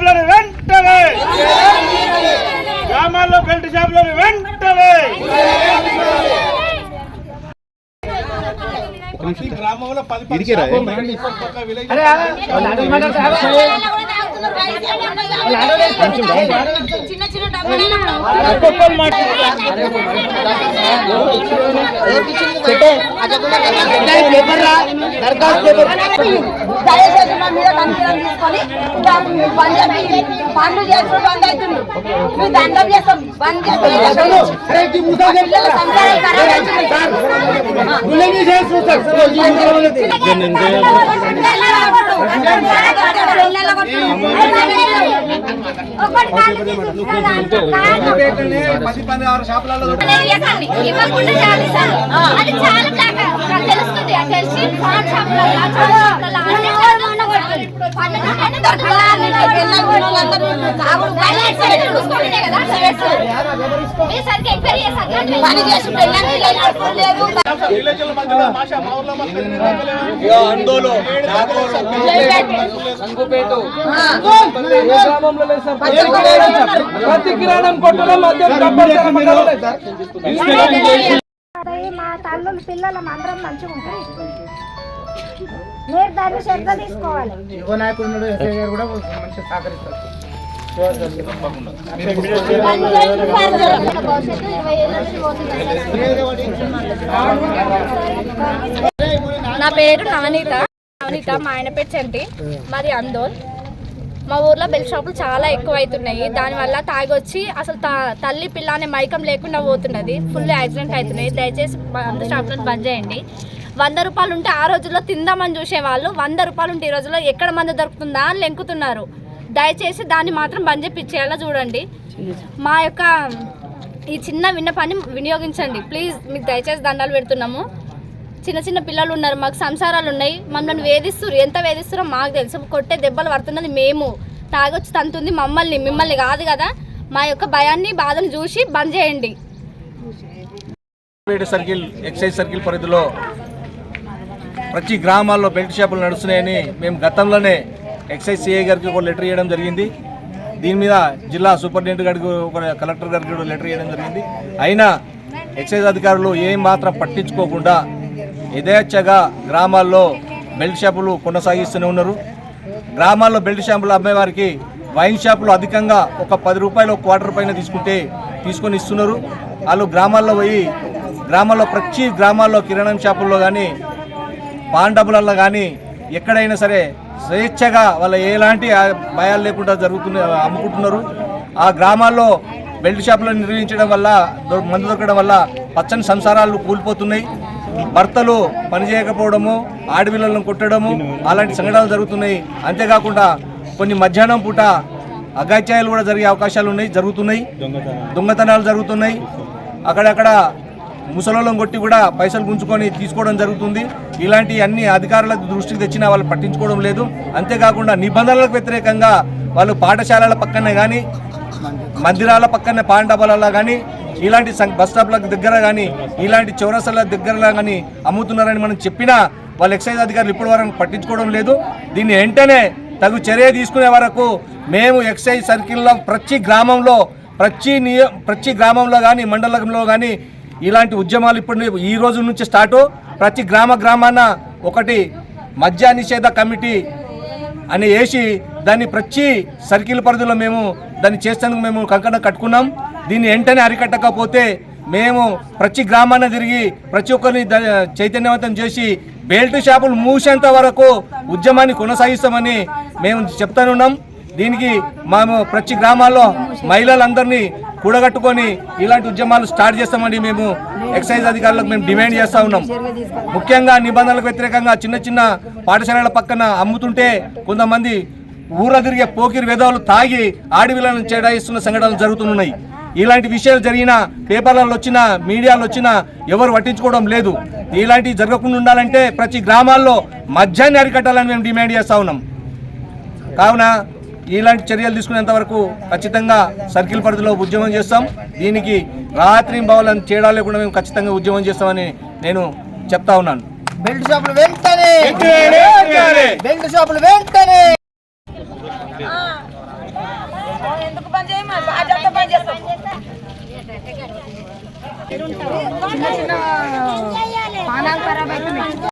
షాపులను వెంటనే గ్రామాల్లో బెల్ట్ షాపులను వెంటనే గ్రామంలో పది గ్రామంలో చిన్న చిన్న డబ్బాలు దయచేసి మా మీద కన్ఫ్యూజన్ తీసుకొని. పనులు చేసుకుని బంద్ అవుతుంది మీరు దండం చేస్తాం బంద్ చేస్తాం పిల్లల సంసారం ఖరాబ్ తెలుస్తుంది. తెలిసి పని చేసి ప్రతి కిరాణం కొట్టులో మధ్య మా తల్లు పిల్లలం అందరం మంచిగా ఉంటాయి మీరు దాన్ని శ్రద్ధ తీసుకోవాలి. యువ నాయకుడు ఎస్ఐ గారు కూడా మంచిగా సహకరిస్తారు. నా పేరు నవనీత నవనీత మా ఆయన పేరు చంటి. మాది అందోల్. మా ఊర్లో బెల్ షాపులు చాలా ఎక్కువ అవుతున్నాయి దానివల్ల తాగొచ్చి అసలు త- తల్లి పిల్ల అనే మైకం లేకుండా పోతున్నది. ఫుల్ యాక్సిడెంట్ అవుతున్నాయి. దయచేసి మందు షాపులను బంద్ చేయండి. వంద రూపాయలు ఉంటే ఆ రోజుల్లో తిందామని చూసేవాళ్ళు. వంద రూపాయలు ఉంటే ఈ రోజుల్లో ఎక్కడ మందు దొరుకుతుందా అని లెంకుతున్నారు. దయచేసి దాన్ని మాత్రం బంద్ చేపించేలా చూడండి. మా యొక్క ఈ చిన్న విన్నపాన్ని వినియోగించండి. ప్లీజ్ మీకు దయచేసి దండాలు పెడుతున్నాము. చిన్న చిన్న పిల్లలు ఉన్నారు మాకు సంసారాలు ఉన్నాయి. మమ్మల్ని వేధిస్తారు. ఎంత వేధిస్తారో మాకు తెలుసు. కొట్టే దెబ్బలు పడుతున్నది మేము. తాగొచ్చి తంతుంది మమ్మల్ని మిమ్మల్ని కాదు కదా. మా యొక్క భయాన్ని బాధను చూసి బంద్ చేయండి. సర్కిల్ ఎక్సైజ్ సర్కిల్ పరిధిలో ప్రతి గ్రామాల్లో బెల్ట్ షాపులు నడుస్తున్నాయని మేము గతంలోనే ఎక్సైజ్ సిఐ గారికి ఒక లెటర్ ఇవ్వడం జరిగింది. దీని మీద జిల్లా సూపరింటెండెంట్ గారికి ఒక కలెక్టర్ గారికి కూడా లెటర్ ఇవ్వడం జరిగింది. అయినా ఎక్సైజ్ అధికారులు ఏం మాత్రం పట్టించుకోకుండా యథేచ్ఛగా గ్రామాల్లో బెల్ట్ షాపులు కొనసాగిస్తూనే ఉన్నారు. గ్రామాల్లో బెల్ట్ షాపులు అమ్మేవారికి వైన్ షాపులు అధికంగా ఒక పది రూపాయలు క్వార్టర్ పైన తీసుకుంటే తీసుకొని ఇస్తున్నారు. వాళ్ళు గ్రామాల్లో పోయి గ్రామాల్లో ప్రతి గ్రామాల్లో కిరాణం షాపుల్లో కానీ పాన్ డబ్బులలో కానీ ఎక్కడైనా సరే స్వేచ్ఛగా వాళ్ళ ఎలాంటి భయాలు లేకుండా జరుగుతున్న అమ్ముకుంటున్నారు. ఆ గ్రామాల్లో బెల్ట్ షాపులను నిర్వహించడం వల్ల మందు దొరకడం వల్ల పచ్చని సంసారాలు కూలిపోతున్నాయి. భర్తలు పనిచేయకపోవడము ఆడపిల్లలను కొట్టడము అలాంటి సంఘటనలు జరుగుతున్నాయి. అంతేకాకుండా కొన్ని మధ్యాహ్నం పూట అగాత్యాయాలు కూడా జరిగే అవకాశాలు ఉన్నాయి జరుగుతున్నాయి. దొంగతనాలు జరుగుతున్నాయి. అక్కడక్కడ ముసలోళ్ళం కొట్టి కూడా పైసలు గుంజుకొని తీసుకోవడం జరుగుతుంది. ఇలాంటి అన్ని అధికారుల దృష్టికి తెచ్చినా వాళ్ళు పట్టించుకోవడం లేదు. అంతేకాకుండా నిబంధనలకు వ్యతిరేకంగా వాళ్ళు పాఠశాలల పక్కనే కానీ మందిరాల పక్కనే పాండబలలో కానీ ఇలాంటి సం- బస్ స్టాప్ల దగ్గర కానీ ఇలాంటి చౌరసల దగ్గరలో కానీ అమ్ముతున్నారని మనం చెప్పినా వాళ్ళు ఎక్సైజ్ అధికారులు ఇప్పటి వరకు పట్టించుకోవడం లేదు. దీన్ని వెంటనే తగు చర్య తీసుకునే వరకు మేము ఎక్సైజ్ సర్కిల్లో ప్రతి గ్రామంలో ప్రతి నియ ప్రతి గ్రామంలో కానీ మండలంలో కానీ ఇలాంటి ఉద్యమాలు ఇప్పుడు ఈ రోజు నుంచి స్టార్ట్ ప్రతి గ్రామ గ్రామాన ఒకటి మద్య నిషేధ కమిటీ అని వేసి దాన్ని ప్రతి సర్కిల్ పరిధిలో మేము దాన్ని చేసేందుకు మేము కంకణం కట్టుకున్నాం. దీన్ని వెంటనే అరికట్టకపోతే మేము ప్రతి గ్రామాన తిరిగి ప్రతి ఒక్కరిని చైతన్యవంతం చేసి బెల్ట్ షాపులు మూసేంత వరకు ఉద్యమాన్ని కొనసాగిస్తామని మేము చెప్తానున్నాం. దీనికి మేము ప్రతి గ్రామాల్లో మహిళలందరినీ కూడగట్టుకొని ఇలాంటి ఉద్యమాలు స్టార్ట్ చేస్తామని మేము. ఎక్సైజ్ అధికారులకు మేము డిమాండ్ చేస్తా ఉన్నాం. ముఖ్యంగా నిబంధనలకు వ్యతిరేకంగా చిన్న చిన్న పాఠశాలల పక్కన అమ్ముతుంటే కొంతమంది ఊర తిరిగే పోకిరి వేదాలు తాగి ఆడవిలను చేడాయిస్తున్న సంఘటనలు జరుగుతున్నాయి. ఇలాంటి విషయాలు జరిగిన పేపర్లలో వచ్చిన మీడియాలో వచ్చిన ఎవరు పట్టించుకోవడం లేదు. ఇలాంటివి జరగకుండా ఉండాలంటే ప్రతి గ్రామాల్లో మద్యాన్ని అరికట్టాలని మేము డిమాండ్ చేస్తా ఉన్నాం. కావున ఇలాంటి చర్యలు తీసుకునేంత వరకు ఖచ్చితంగా సర్కిల్ పరిధిలో ఉద్యమం చేస్తాం. దీనికి రాత్రి బౌలను తేడా లేకుండా మేము ఖచ్చితంగా ఉద్యమం చేస్తామని నేను చెప్తా ఉన్నాను. బెల్ట్ షాపులు వెంటనే! బెల్ట్ షాపులు వెంటనే! ఎందుకు